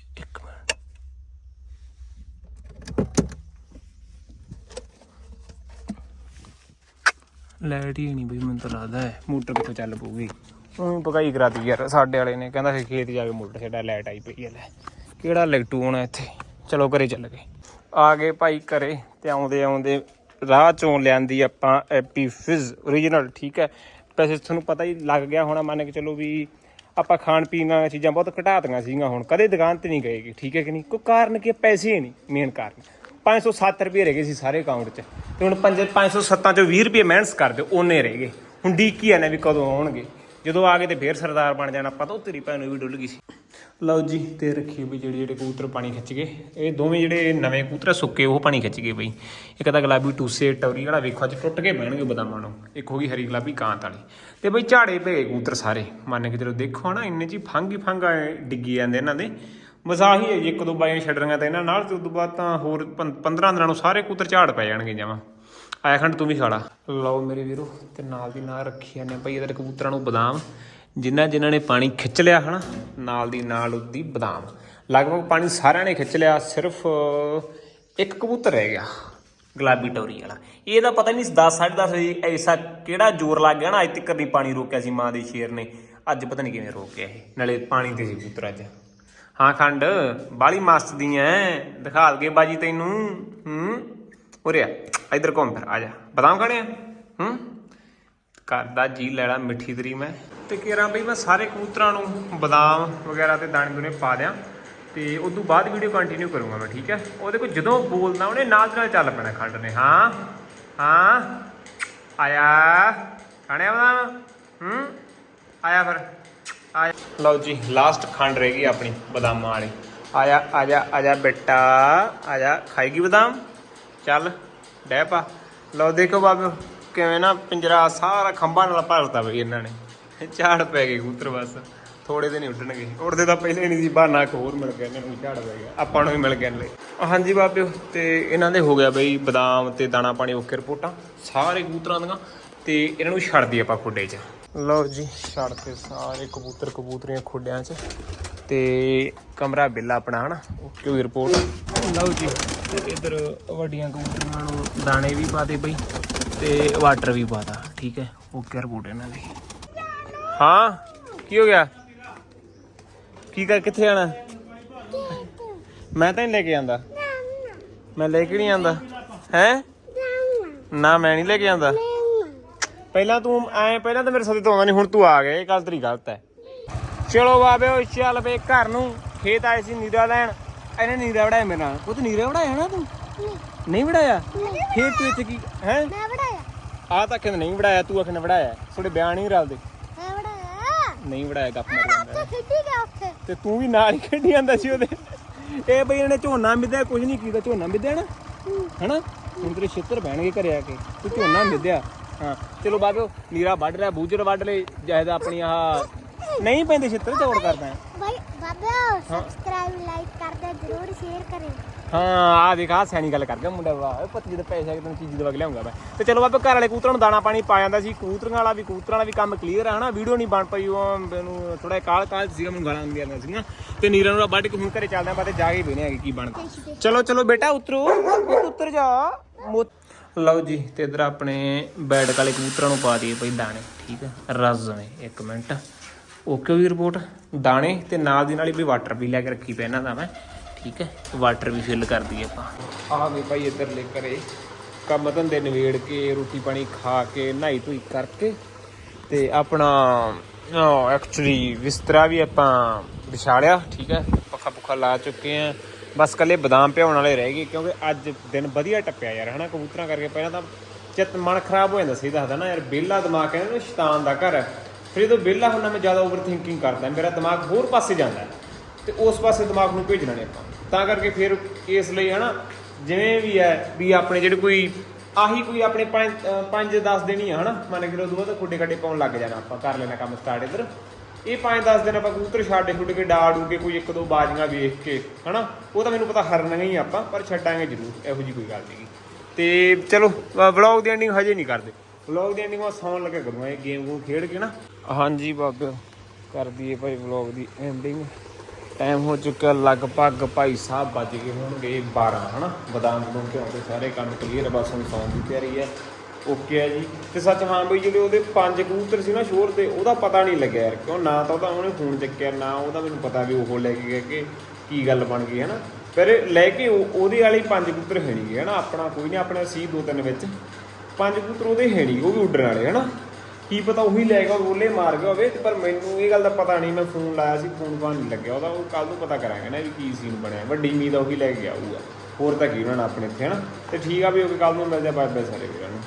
ਲਾਈਟ ਹੀ ਨਹੀਂ ਬਈ, ਮੈਨੂੰ ਤਾਂ ਲੱਗਦਾ ਹੈ। ਮੋਟਰ ਕਿੱਥੋਂ ਚੱਲ ਪਊਗੀ? ਉਹ ਪਕਾਈ ਕਰਾਤੀ ਯਾਰ, ਸਾਡੇ ਵਾਲੇ ਨੇ, ਕਹਿੰਦਾ ਸੀ ਖੇਤ ਜਾ ਕੇ ਮੋਟਰ ਛੱਡਾ, ਲਾਈਟ ਆਈ ਪਈ ਹੈ, ਲੈ। ਕਿਹੜਾ ਲੈਟੂ ਆਉਣਾ ਇੱਥੇ? ਚਲੋ ਘਰੇ ਚੱਲ ਗਏ। ਆ ਗਏ ਭਾਈ ਘਰੇ ਤੇ ਆਉਂਦੇ ਆਉਂਦੇ ਰਾਹ ਚੋਂ ਲਿਆਂਦੀ ਆਪਾਂ ਐਪੀ ਫਿਜ਼ origignal ਠੀਕ ਹੈ? ਵੈਸੇ ਤੁਹਾਨੂੰ ਪਤਾ ਹੀ ਲੱਗ ਗਿਆ ਹੋਣਾ, ਮੰਨ ਕੇ ਚਲੋ ਵੀ ਆਪਾਂ ਖਾਣ ਪੀਣ ਦੀਆਂ ਚੀਜ਼ਾਂ ਬਹੁਤ ਘਟਾਤੀਆਂ ਸੀਗੀਆਂ ਹੁਣ, ਕਦੇ ਦੁਕਾਨ ਤੇ ਨਹੀਂ ਗਏਗੇ ਠੀਕ ਹੈ ਕਿ ਨਹੀਂ? ਕੋਈ ਕਾਰਨ ਕੀ ਪੈਸੇ ਹੀ ਨਹੀਂ ਮੇਨ ਕਾਰਨ। 507 ਰੁਪਏ ਰਹਿ ਗਏ ਸੀ ਸਾਰੇ ਅਕਾਊਂਟ 'ਚ ਤੇ ਹੁਣ 5 507 ਚੋਂ 20 ਰੁਪਏ ਮਾਈਨਸ ਕਰ ਦਿਓ, ਉਹਨੇ ਰਹਿ ਗਏ। ਹੁਣ ਡੀਕੀ ਆ ਨਾ ਵੀ ਕਦੋਂ ਆਉਣਗੇ? ਜਦੋਂ ਆ ਗਏ ਤੇ ਫੇਰ ਸਰਦਾਰ ਬਣ ਜਾਣਾ ਪਤਾ ਉਹ ਤੇਰੀ ਭੈਣ ਨੂੰ ਵੀ ਡੁੱਲ ਗਈ ਸੀ। ਲਓ ਜੀ, ਤੇ ਰੱਖੀ ਵੀ ਜਿਹੜੇ ਜਿਹੜੇ ਕਬੂਤਰ ਪਾਣੀ ਖਿੱਚ ਗਏ। ਇਹ ਦੋਵੇਂ ਜਿਹੜੇ ਨਵੇਂ ਕਬੂਤਰ ਸੁੱਕੇ, ਉਹ ਪਾਣੀ ਖਿੱਚ ਗਏ ਬਈ। ਇੱਕ ਤਾਂ ਗੁਲਾਬੀ ਟੂਸੇ, ਟੌਰੀ ਵਾਲਾ ਵੇਖੋ, ਅੱਜ ਟੁੱਟ ਕੇ ਬਹਿਣਗੇ ਬਦਾਮਾਂ ਨੂੰ। ਇੱਕ ਹੋ ਗਈ ਹਰੀ ਗੁਲਾਬੀ ਕਾਂਤ ਵਾਲੀ। ਤੇ ਬਈ ਝਾੜੇ ਪਏ ਕਬੂਤਰ ਸਾਰੇ। ਮੰਨ ਕੇ ਚਲੋ, ਦੇਖੋ ਨਾ, ਇੰਨੇ ਜੀ ਫੰਗ ਹੀ ਫੰਗ ਡਿੱਗੀ ਜਾਂਦੇ ਇਹਨਾਂ ਦੇ। ਮਜ਼ਾਹੀ ਹੈ ਜੀ, ਇੱਕ ਦੋ ਬਾਈਆਂ ਛੱਡਣੀਆਂ ਤਾਂ ਇਹਨਾਂ ਨਾਲ, ਤੇ ਉਦੋਂ ਬਾਅਦ ਤਾਂ ਹੋਰ 15 ਦਿਨਾਂ ਨੂੰ ਸਾਰੇ ਕਬੂਤਰ ਝਾੜ ਪੈ ਜਾਣਗੇ ਜਮਾਂ। ਆਇਆ ਖੰਡ ਤੂੰ ਵੀ ਖਾ ਲਾ। ਲਓ ਮੇਰੇ ਵੀਰੋ, ਤੇ ਨਾਲ ਦੀ ਨਾਲ ਰੱਖੀ ਜਾਂਦੇ ਭਾਈ ਇਹਦੇ ਕਬੂਤਰਾਂ ਨੂੰ ਬਦਾਮ। ਜਿਨ੍ਹਾਂ ਜਿਨ੍ਹਾਂ ਨੇ ਪਾਣੀ ਖਿੱਚ ਲਿਆ ਹਨਾ, ਨਾਲ ਦੀ ਨਾਲ ਉਹਦੀ ਬਦਾਮ। ਲਗਭਗ ਪਾਣੀ ਸਾਰਿਆਂ ਨੇ ਖਿੱਚ ਲਿਆ, ਸਿਰਫ ਇੱਕ ਕਬੂਤਰ ਰਹਿ ਗਿਆ, ਗੁਲਾਬੀ ਟੋਰੀ ਵਾਲਾ। ਇਹਦਾ ਪਤਾ ਨਹੀਂ 10 10:30 ਵਜੇ ਐਸਾ ਕਿਹੜਾ ਜ਼ੋਰ ਲੱਗ ਗਿਆ ਨਾ, ਅੱਜ ਤੱਕ ਨਹੀਂ ਪਾਣੀ ਰੋਕਿਆ ਸੀ ਮਾਂ ਦੇ ਸ਼ੇਰ ਨੇ। ਅੱਜ ਪਤਾ ਨਹੀਂ ਕਿਵੇਂ ਰੋਕ ਗਿਆ ਇਹ, ਨਾਲੇ ਪਾਣੀ ਤੇ ਸੀ ਕਬੂਤਰ ਅੱਜ। ਹਾਂ ਖੰਡ ਬਾਲੀ ਮਸਤ ਦੀ ਐ। ਦਿਖਾ ਦਗੇ ਬਾਜੀ ਤੈਨੂੰ। ਹੂੰ, ਉਰੇ ਆ। ਇਧਰ ਘੁੰਮ ਫਿਰ, ਆ ਜਾ। ਬਦਾਮ ਖਾਣੇ ਆ? ਹੂੰ? ਕਰਦਾ ਜੀ ਲੈਣਾ ਮਿੱਠੀ ਤਰੀ ਮੈਂ। ਤੇ ਕਿਰਾਂ ਬਈ ਮੈਂ ਸਾਰੇ ਕਬੂਤਰਾਂ ਨੂੰ ਬਦਾਮ ਵਗੈਰਾ ਤੇ ਦਾਣੇ ਦੂਣੇ ਪਾ ਦਿਆਂ। ਤੇ ਉਸ ਤੋਂ ਬਾਅਦ ਵੀਡੀਓ ਕੰਟੀਨਿਊ ਕਰੂੰਗਾ ਮੈਂ, ਠੀਕ ਹੈ ਉਹਦੇ ਕੋਲ ਜਦੋਂ ਬੋਲਦਾ, ਉਹਨੇ ਨਾਲ ਦੀ ਨਾਲ ਚੱਲ ਪੈਣਾ ਖੰਡ ਨੇ। ਹਾਂ? ਹਾਂ? ਆਇਆ? ਖਾਣੇ ਬਦਾਮ? ਹੂੰ? ਆਇਆ ਫਿਰ। ਲਓ ਜੀ ਲਾਸਟ ਖੰਡ ਰਹਿ ਗਈ ਆਪਣੀ ਬਦਾਮਾਂ ਵਾਲੀ। ਆਇਆ ਆਜਾ ਆਜਾ ਬੇਟਾ ਆਜਾ ਖਾਏਗੀ ਬਦਾਮ? ਚੱਲ ਡਹਿ ਪਾ। ਲਓ, ਦੇਖੋ ਬਾਬੇ, ਕਿਵੇਂ ਨਾ ਪਿੰਜਰਾ ਸਾਰਾ ਖੰਭਾਂ ਨਾਲ ਭਰਤਾ ਬਈ ਇਹਨਾਂ ਨੇ। ਝਾੜ ਪੈ ਗਏ ਕਬੂਤਰ ਬਸ। ਥੋੜੇ ਦਿਨ ਹੀ ਉੱਡਣਗੇ। ਉੱਡਦੇ ਤਾਂ ਪਹਿਲੇ ਨਹੀਂ ਸੀ, ਬਹਾਨਾ ਇੱਕ ਹੋਰ ਮਿਲ ਗਿਆ ਇਹਨਾਂ ਨੂੰ ਝਾੜ ਪੈ ਗਿਆ। ਆਪਾਂ ਨੂੰ ਵੀ ਮਿਲ ਗਿਆ ਨਾਲੇ ਹਾਂਜੀ ਬਾਬਿਓ ਤੇ ਇਹਨਾਂ ਦੇ ਹੋ ਗਿਆ ਬਈ ਬਦਾਮ ਤੇ ਦਾਣਾ ਪਾਣੀ, ਓਕੇ ਰਿਪੋਰਟਾਂ। ਸਾਰੇ ਕਬੂਤਰਾਂ ਦੀਆਂ, ਤੇ ਇਹਨਾਂ ਨੂੰ ਛੱਡ ਦਈਏ ਆਪਾਂ ਖੁੱਡੇ 'ਚ। ਲਓ ਜੀ ਛੱਡ ਤੇ ਸਾਰੇ ਕਬੂਤਰ ਕਬੂਤਰੀਆਂ ਖੁੱਡਿਆਂ 'ਚ ਤੇ ਕਮਰਾ ਬਿੱਲਾ ਆਪਣਾ ਹਨਾ? ਓਕੇ ਹੋਈ ਰਿਪੋਰਟ ਲਓ ਜੀ ਇਧਰ ਵੱਡੀਆਂ ਕਬੂਤਰੀਆਂ ਨੂੰ ਦਾਣੇ ਵੀ ਪਾਦੇ ਬਈ ਤੇ ਵਾਟਰ ਵੀ ਪਾਦਾ ਠੀਕ ਹੈ? ਓਕੇ ਰਿਪੋਰਟ ਇਹਨਾਂ ਦੀ। ਹਾਂ? ਕੀ ਹੋ ਗਿਆ? ਕੀ ਕਰ ਕਿੱਥੇ ਆਣਾ ਮੈਂ ਤਾਂ ਨਹੀਂ ਲੈ ਕੇ ਆਂਦਾ। ਮੈਂ ਲੈ ਕੇ ਨਹੀਂ ਆਂਦਾ। ਹੈ? ਨਾ ਮੈਂ ਨਹੀਂ ਲੈ ਕੇ ਆਂਦਾ। ਪਹਿਲਾਂ ਤੂੰ ਐ ਪਹਿਲਾਂ ਤਾਂ ਮੇਰੇ ਸੱਦੇ ਤੋਂ ਆਉਂਦਾ ਨਹੀਂ ਹੁਣ ਤੂੰ ਆ ਗਿਆ ਇਹ ਗੱਲ ਤੇਰੀ ਗਲਤ ਹੈ। ਚਲੋ ਬਾਬਿਓ ਚੱਲ ਬੇ ਘਰ ਨੂੰ ਖੇਤ ਆਏ ਸੀ ਨੀਰਾ ਲੈਣ ਇਹਨੇ ਨੀਰਾ ਵੜਾਇਆ ਮੇਰੇ ਨਾਲ। ਉਹ ਤੂੰ ਨੀਰਾ ਵੜਾਇਆ ਨਾ ਤੂੰ? ਨਹੀਂ। ਵੜਾਇਆ? ਫੇਰ ਤੂੰ ਇੱਥੇ ਕੀ ਹੈ? ਮੈਂ ਵੜਾਇਆ। ਆ ਤਾਂ ਕਹਿੰਦਾ ਨਹੀਂ ਵੜਾਇਆ ਤੂੰ ਆਖਨੇ ਵੜਾਇਆ। ਤੁਹਾਡੇ ਬਿਆਨ ਨਹੀਂ ਰਲਦੇ। ਮੈਂ ਵੜਾਇਆ। ਨਹੀਂ ਵੜਾਇਆ ਗੱਪ ਮਾਰੀ ਜਾਂਦਾ। ਖੇਡੀ ਗਿਆ ਉੱਥੇ। ਤੇ ਤੂੰ ਵੀ ਨਾਲ ਹੀ ਖੇਡੀ ਜਾਂਦਾ ਸੀ ਉਹਦੇ। ਇਹ ਬਈ ਇਹਨੇ ਝੋਨਾ ਮਿੱਧਿਆ ਕੁਝ ਨਹੀਂ ਕੀਤਾ ਝੋਨਾ ਮਿੱਧਿਆ ਨਾ? ਹਨਾ? ਹੁਣ ਤੇਰੇ ਛਿੱਤਰ ਬਹਿਣਗੇ ਘਰੇ ਆ ਕੇ ਤੂੰ ਝੋਨਾ ਮਿੱਧਿਆ। ਹਾਂ। ਚਲੋ ਬਾਬਿਓ ਨੀਰਾ ਵੱਢ ਰਿਹਾ ਬੂਜਰ ਵੱਢ ਲੈ ਜਾਇਦਾ ਆਪਣੀ ਆਹ ਨਹੀਂ ਪੈਂਦੇ ਛਿੱਤਰ ਚੌੜ ਕਰਦਾ ਹੈ। ਬਾਈ ਬਾਬਾ ਸਬਸਕ੍ਰਾਈਬ ਲਾਈਕ ਕਰਦੇ ਜਰੂਰ ਸ਼ੇਅਰ ਕਰੇ ਹਾਂ ਆ ਦੇਖ ਆ ਸਿਆਣੀ ਗੱਲ ਕਰ ਗਿਆ ਮੁੰਡਾ ਵਾਹ ਪਤੀ ਜਦੋਂ ਪੈਸੇ ਆ ਤੈਨੂੰ ਚੀਜ਼ ਦਵਾ ਕੇ ਲਿਆਉਂਗਾ ਮੈਂ। ਤੇ ਚਲੋ ਬਾਬੇ ਘਰ ਵਾਲੇ ਕਬੂਤਰਾਂ ਨੂੰ ਦਾਣਾ ਪਾਣੀ ਪਾ ਜਾਂਦਾ ਸੀ। ਕਬੂਤਰਾਂ ਵਾਲਾ ਵੀ ਕਬੂਤਰਾਂ ਵਾਲਾ ਵੀ ਕੰਮ ਕਲੀਅਰ ਹੈ ਹਨਾ? ਵੀਡੀਓ ਨਹੀਂ ਬਣ ਪਈ ਉਹ ਮੈਨੂੰ ਥੋੜਾ ਕਾਲ ਕਾਲ ਸੀਗਾ ਮੈਨੂੰ ਗਾਲਾਂ ਆਉਂਦੀਆਂ ਨੇ ਸੀਗੀਆਂ। ਤੇ ਨੀਰਾਂ ਨੂੰ ਵੱਢ ਕੇ ਹੁਣ ਘਰੇ ਚੱਲਦੇ ਆਪਾਂ ਤੇ ਜਾ ਕੇ ਵੇਨੇ ਹੈਗੇ ਕੀ ਬਣਦਾ। ਚਲੋ ਚਲੋ ਬੇਟਾ ਉਤਰੋ। ਉਤਰ ਜਾ। ਮੋ- ਲਓ ਜੀ ਤੇ ਇਧਰ ਆਪਣੇ ਬੈਡ ਕਾਲੇ ਕਬੂਤਰਾਂ ਨੂੰ ਪਾ ਦਈਏ ਪਈ ਦਾਣੇ, ਠੀਕ ਹੈ? ਰਸ ਇੱਕ ਮਿੰਟ। ਓਕੇ ਵੀ ਰਿਪੋਰਟ ਦਾਣੇ ਤੇ ਨਾਲ ਦੀ ਨਾਲ ਹੀ ਵੀ ਵਾਟਰ ਵੀ ਲੈ ਕੇ ਰੱਖੀ ਪੈ ਇਹਨਾਂ ਦਾ ਮੈਂ, ਠੀਕ ਹੈ? ਵਾਟਰ ਵੀ ਫਿਲ ਕਰ ਦਈਏ ਆਪਾਂ। ਆ ਗਏ ਭਾਈ ਇੱਧਰ ਲੈ ਕਰੇ ਕੰਮ ਧੰਦੇ ਨਵੇੜ ਕੇ, ਰੋਟੀ ਪਾਣੀ ਖਾ ਕੇ, ਨਹਾਈ ਧੋਈ ਕਰਕੇ ਤੇ ਆਪਣਾ ਐਕਚੁਅਲੀ ਬਿਸਤਰਾ ਵੀ ਆਪਾਂ ਵਿਛਾ ਲਿਆ, ਠੀਕ ਹੈ? ਪੱਖਾ ਪੁੱਖਾ ਲਾ ਚੁੱਕੇ ਆ ਬਸ ਕੱਲੇ ਬਦਾਮ ਭਿਉਣ ਵਾਲੇ ਰਹਿ ਗਏ, ਕਿਉਂਕਿ ਅੱਜ ਦਿਨ ਵਧੀਆ ਟੱਪਿਆ ਯਾਰ, ਹਨਾ, ਕਬੂਤਰਾਂ ਕਰਕੇ ਪਹਿਲਾਂ ਤਾਂ ਚਿੱਤ, ਮਨ ਖਰਾਬ ਹੋ ਜਾਂਦਾ ਸੀ, ਦੱਸਦਾ ਨਾ ਯਾਰ ਬੇਲਾ ਦਿਮਾਗ ਕਹਿੰਦੇ ਨਾ ਸ਼ੈਤਾਨ ਦਾ ਘਰ ਹੈ ਫਿਰ ਜਦੋਂ ਬੇਲਾ ਹੁੰਦਾ, ਮੈਂ ਜ਼ਿਆਦਾ ਓਵਰ ਥਿੰਕਿੰਗ ਕਰਦਾ, ਮੇਰਾ ਦਿਮਾਗ ਹੋਰ ਪਾਸੇ ਜਾਂਦਾ ਹੈ। ਤੇ ਉਸ ਪਾਸੇ ਦਿਮਾਗ ਨੂੰ ਭੇਜਣਾ ਨੇ ਆਪਾਂ ਤਾਂ ਕਰਕੇ ਫਿਰ ਇਸ ਲਈ, ਹਨਾ, ਜਿਵੇਂ ਵੀ ਹੈ ਵੀ ਆਪਣੇ ਜਿਹੜੇ ਕੋਈ, ਆਹੀ ਕੋਈ ਆਪਣੇ 5 5 10 ਦਿਨ ਹੀ ਆ, ਹਨਾ, ਮੰਨ ਕੇ ਲੋ ਦੂਆ ਤਾਂ ਖੁੱਡੇ ਖੱਡੇ ਪਾਉਣ ਲੱਗ ਜਾਣਾ ਆਪਾਂ, ਕਰ ਲੈਣਾ ਕੰਮ ਸਟਾਰਟ ਇੱਧਰ ਇਹ 5 10 ਦਿਨ ਆਪਾਂ ਕਬੂਤਰ ਛੱਡ ਛੁੱਡ ਕੇ ਡਾ ਡੂ ਕੇ ਕੋਈ ਇੱਕ ਦੋ ਬਾਜੀਆਂ ਵੇਖ ਕੇ, ਹਨਾ? ਉਹ ਤਾਂ ਮੈਨੂੰ ਪਤਾ ਹਰਨਗੇ ਹੀ ਆਪਾਂ, ਪਰ ਛੱਡਾਂਗੇ ਜ਼ਰੂਰ, ਇਹੋ ਜੀ ਕੋਈ ਗੱਲ ਨਹੀਂ ਤੇ ਚਲੋ ਵਲੌਗ ਦੀ ਐਂਡਿੰਗ ਹਜੇ ਨਹੀਂ ਕਰਦੇ। ਵਲੌਗ ਦੀ ਐਂਡਿੰਗ ਮੈਂ ਸੌਣ ਲੱਗਾ ਕਰੂੰਗਾ ਇਹ ਗੇਮ ਗੂਮ ਖੇਡ ਕੇ ਨਾ? ਹਾਂਜੀ ਬਾਬੇ, ਕਰ ਦਈਏ ਭਾਈ ਵਲੌਗ ਦੀ ਐਂਡਿੰਗ ਟਾਈਮ ਹੋ ਚੁੱਕਿਆ, ਲਗਭਗ ਭਾਈ ਸਾਹਿਬ ਵੱਜ ਗਏ ਹੋਣਗੇ 12 ਹਨਾ? ਬਦਾਮ ਬਦੂਮ ਤੇ ਸਾਰੇ ਕੰਮ ਕਲੀਅਰ ਹੈ ਬਸ ਹੁਣ ਸੌਣ ਦੀ ਤਿਆਰੀ ਹੈ ਓਕੇ ਹੈ ਜੀ। ਤੇ ਸੱਚ ਹਾਂ ਬਈ ਜਿਹੜੇ ਉਹਦੇ ਪੰਜ ਕਬੂਤਰ ਸੀ ਨਾ ਸ਼ੋਰ ਤੇ, ਉਹਦਾ ਪਤਾ ਨਹੀਂ ਲੱਗਿਆ ਯਾਰ, ਕਿਉਂ ਨਾ ਤਾਂ ਉਹਦਾ ਉਹਨੇ ਫੋਨ ਚੱਕਿਆ, ਨਾ ਉਹਦਾ ਮੈਨੂੰ ਪਤਾ ਵੀ ਉਹ ਲੈ ਕੇ ਗਿਆ ਕਿ ਕੀ ਗੱਲ ਬਣ ਗਈ ਹੈ ਨਾ ਪਰ ਲੈ ਕੇ ਉਹ- ਉਹਦੇ ਵਾਲੇ ਪੰਜ ਕਬੂਤਰ ਹੈ ਨਹੀਂ ਹੈ ਨਾ ਆਪਣਾ ਕੋਈ ਨਹੀਂ, ਆਪਣਾ ਸੀ ਦੋ ਤਿੰਨ ਵਿੱਚ। ਪੰਜ ਕਬੂਤਰ ਉਹਦੇ ਹੈ ਨਹੀਂ ਉਹ ਵੀ ਉੱਡਣ ਵਾਲੇ ਹੈ ਨਾ ਕੀ ਪਤਾ ਉਹੀ ਲੈ ਗਿਆ ਬੋਲੇ ਮਾਰ ਗਿਆ ਹੋਵੇ ਪਰ ਮੈਨੂੰ ਇਹ ਗੱਲ ਦਾ ਪਤਾ ਨਹੀਂ, ਮੈਂ ਫੋਨ ਲਾਇਆ ਸੀ, ਫੋਨ ਬਾਹਰ ਨਹੀਂ ਲੱਗਿਆ ਉਹਦਾ। ਉਹ ਕੱਲ ਨੂੰ ਪਤਾ ਕਰਾਂਗੇ ਨਾ ਵੀ ਕੀ ਸੀਨ ਬਣਿਆ। ਵੱਡੀ ਉਮੀਦ ਆ, ਉਹੀ ਲੈ ਕੇ ਆਊਗਾ। ਹੋਰ ਤਾਂ ਕੀ ਉਹਨਾਂ ਨੇ ਆਪਣੇ ਇੱਥੇ, ਹਨਾ। ਤੇ ਠੀਕ ਆ ਵੀ, ਉਹ ਕੱਲ ਨੂੰ ਮਿਲਦੇ ਆ ਬਾਏ ਬਾਏ ਸਾਰੇ ਵੀਰਾਂ ਨੂੰ।